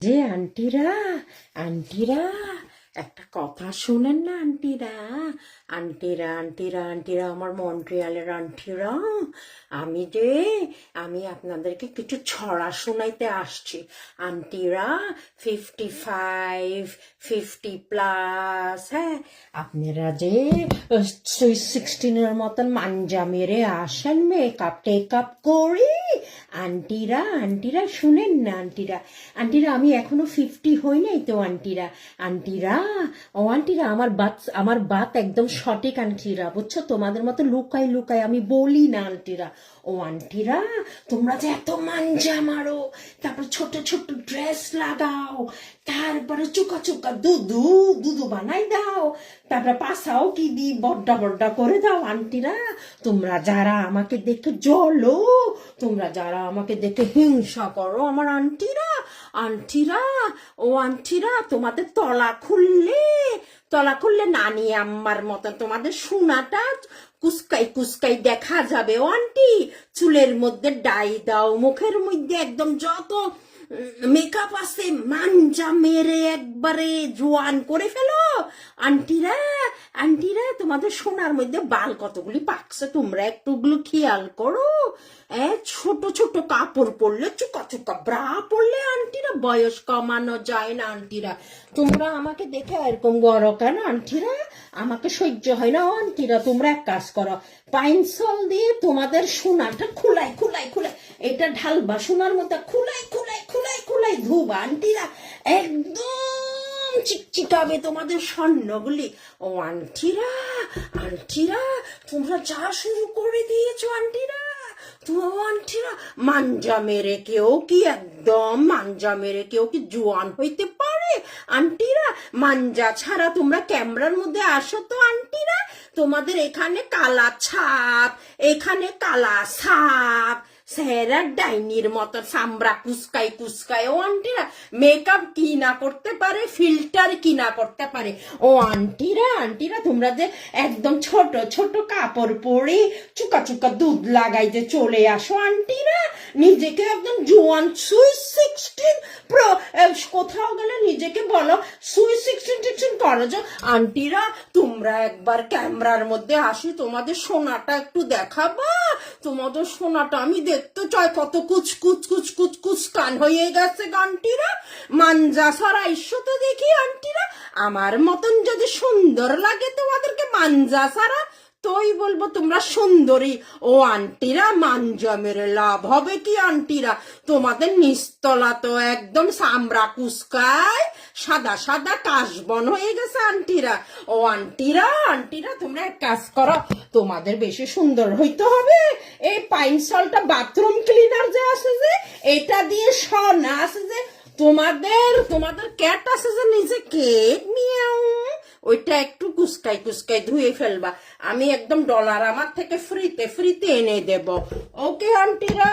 যে আন্টিরা আন্টিরা, একটা কথা শুনেন না আন্টিরা। আন্টিরা আন্টিরা আন্টিরা, আমার মন্ট্রিয়ালের আন্টিরা। আমি যে, আমি আপনাদেরকে কিছু ছড়া শোনাইতে আসছি। আন্টিরা ফিফটি ফাইভ ফিফটি প্লাস হ্যাঁ? আপনারা যে সিক্সটিনের মতন মাঞ্জা মেরে আসেন মেকআপ টেকআপ করি আন্টিরা আন্টিরা, শুনেন না আন্টিরা। আন্টিরা, আমি এখনও ফিফটি হই নাই তো আন্টিরা। আন্টিরা, ও আন্টিরা, আমার বাত আমার বাত একদম সঠিক আন্টিরা, বুঝছ? তোমাদের মতো লুকাই লুকাই আমি বলি না আন্টিরা। ও আন্টিরা, তোমরা যে এত মাঞ্জা মারো, তারপর ছোট ছোট ড্রেস লাগাও, তারপরে চুকা চুকা দুধু দুধু বানাই দাও, তারপরে পাশাও কি দি বড্ডা বড্ডা করে দাও আন্টিরা। তোমরা যারা আমাকে দেখে জলো তোমরা যারা আমাকে দেখে হিংসা করো আমার আন্টিরা। আন্টিরা, ও আন্টিরা, তোমাদের তলা খুললে তলা খুললে নানি আম্মার মতন তোমাদের সোনাটা কুসকাই কুসকাই দেখা যাবে। ও আন্টি, চুলের মধ্যে ডাই দাও, মুখের মধ্যে একদম যত মেকআপ আছে, মাঞ্জা মেরে একবারে জোয়ান করে ফেলো। আন্টিরা আন্টিরা, তোমাদের সোনার মধ্যে বাল কতগুলি পাকছে, তোমরা একটুগুলো খেয়াল করো। ছোট ছোট কাপড় পরলে, চুকা চুকা ব্রা পরলে আন্টিরা, বয়স কমানো যায় না আন্টিরা। তোমরা আমাকে দেখে এরকম গড় কেন আন্টিরা? আমাকে সহ্য হয় না। আন্টিরা, তোমরা এক কাজ করো পাইনসল দিয়ে তোমাদের সোনাটা খুলাই খুলাই খুলাই, এটা ঢালবা, সোনার মতো খুলাই খুলাই খুলাই ধুবা আন্টিরা একদম চিকচিকাবে তোমাদের স্বর্ণগুলি। ও আন্টিরা আন্টিরা, তোমরা যা শুরু করে দিয়েছ আন্টিরা তো আন্টিরা, মাঞ্জা মেরে কেউ কি একদম মাঞ্জা মেরে কেউ কি জোয়ান হইতে পারে? আন্টিরা, মাঞ্জা ছাড়া তোমরা ক্যামেরার মধ্যে আসো তো আন্টিরা। তোমাদের এখানে কালা ছাপ, এখানে কালা সাপ স্যারা ডাইনির মতো সামরা কুসকাই কুসকাই ও আন্টিরা মেকআপ কি না করতে পারে ফিল্টার কি না করতে পারে। ও আন্টিরা আন্টিরা তোমরা যে একদম ছোট ছোট কাপড় পরে চুকা চুকা দুধ লাগাই যে চলে আসো আন্টিরা নিজেকে একদম জোয়ান, সুই সিক্সটিন প্রো কোথাও গেলে নিজেকে বলো, সুই সিক্সটিন টিক্সটিন করো যে আন্টিরা, তোমরা একবার ক্যামেরার মধ্যে আসি, তোমাদের সোনাটা একটু দেখাবা। তোমাদের সোনাটা আমি দেখতে চাই, কত কুচ কুচ কুচ কুচ কুচ কান হয়ে গেছে গানটিরা মাঞ্জা সারা ঈশ্বর তো দেখি আন্টিরা। আমার মতন যদি সুন্দর লাগে তোমাদেরকে মাঞ্জা সারা তোই বলব তোমরা সুন্দরী। ও আন্টিরা মাঞ্জা মেরে লাভ হবে কি আন্টিরা? তোমাদের নিস্তলা তো একদম সামরা কুসকায়, সাদা সাদা কাশবন হয়ে গেছে আন্টিরা। ও আন্টিরা আন্টিরা, তোমরা এক কাজ করো, তোমাদের বেশি সুন্দর হইতে হবে। এই পাইন সলটা বাথরুম ক্লিনার যে আছে যে, এটা দিয়ে সনা আছে যে, তোমাদের তোমাদের ক্যাট আছে যে নিজে কেক মিয়াও ওইটা একটু কুচকাই কুচকাই ধুয়ে ফেলবা। আমি একদম ডলার আমার থেকে ফ্রিতে ফ্রিতে এনে দেব। ওকে আন্টিরা